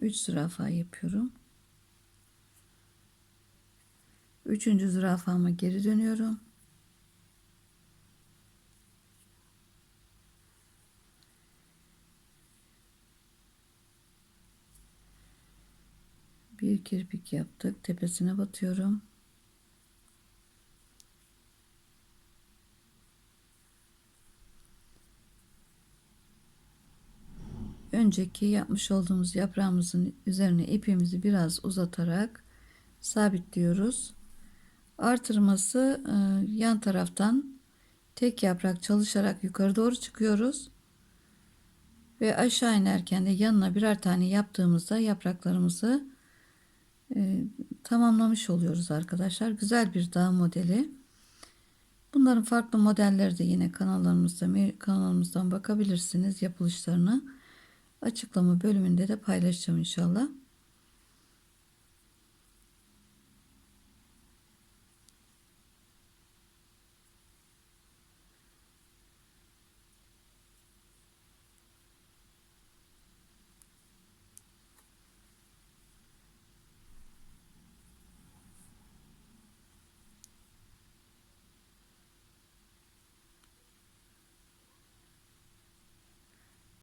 3 zürafa yapıyorum. Üçüncü zürafama geri dönüyorum. Bir kirpik yaptık. Tepesine batıyorum. Önceki yapmış olduğumuz yaprağımızın üzerine ipimizi biraz uzatarak sabitliyoruz. Artırması e, yan taraftan tek yaprak çalışarak yukarı doğru çıkıyoruz. Ve aşağı inerken de yanına birer tane yaptığımızda yapraklarımızı e, tamamlamış oluyoruz arkadaşlar. Güzel bir dağ modeli. Bunların farklı modelleri de yine kanallarımızda kanalımızdan bakabilirsiniz yapılışlarını. Açıklama bölümünde de paylaşacağım inşallah.